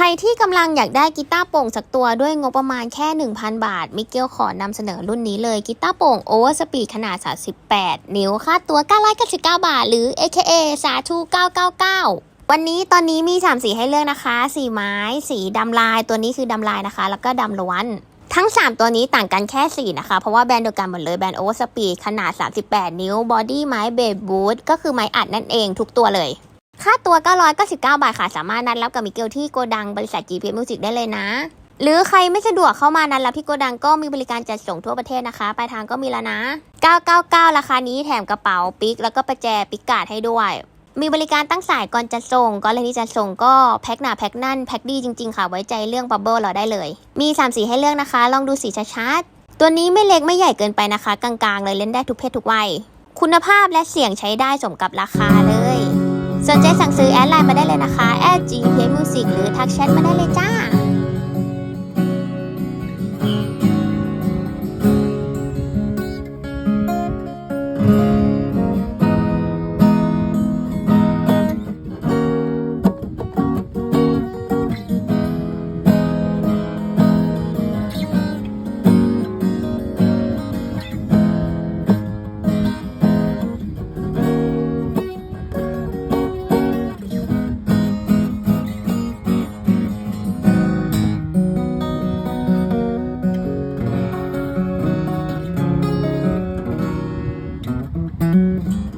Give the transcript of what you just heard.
ใครที่กำลังอยากได้กีตาร์โป่งสักตัวด้วยงบประมาณแค่ 1,000 บาท มิเกลขอนำเสนอรุ่นนี้เลยกีตาร์โป่งโอเวอร์สปีดขนาด 38 นิ้วค่าตัว999บาท หรือ AKA สาธุ999 วันนี้ตอนนี้มี 3 สีให้เลือกนะคะ สีไม้ สีดำลาย ตัวนี้คือดำลายนะคะ แล้วก็ดำล้วน ทั้ง 3 ตัวนี้ต่างกันแค่สีนะคะ เพราะว่าแบรนด์เดียวกันหมดเลยแบรนด์โอเวอร์สปีดขนาด 38 นิ้วบอดี้ไม้เบดบูทก็คือไม้อัดนั่นเองทุกตัวเลย ค่าตัว 999 บาทค่ะ สามารถนัดรับกับมิเกลที่โกดังบริษัท GPMusic ได้เลยนะ หรือใครไม่สะดวกเข้ามานัดรับที่โกดังก็มีบริการจัดส่งทั่วประเทศนะคะ ปลายทางก็มีแล้วนะ 999 ราคานี้แถมกระเป๋าปิก แล้วก็ประแจปิกการ์ดให้ด้วย มีบริการตั้งสายก่อนจะส่งก่อนเลยที่จะส่งก็แพ็คหนาแพ็คนั่นแพ็คดีจริงๆค่ะไว้ใจเรื่องบับเบิลเราได้เลย มี3สีให้เลือกนะคะ ลองดูสีชัดๆตัวนี้ไม่เล็กไม่ใหญ่เกินไปนะคะ กลางๆ เลยเล่นได้ทุกเพศทุกวัยคุณภาพและเสียงใช้ได้สมกับราคาเลย สนใจสั่งซื้อแอดไลน์มาได้เลยนะคะแอด g p music หรือทักแชทมาได้เลยจ้า Música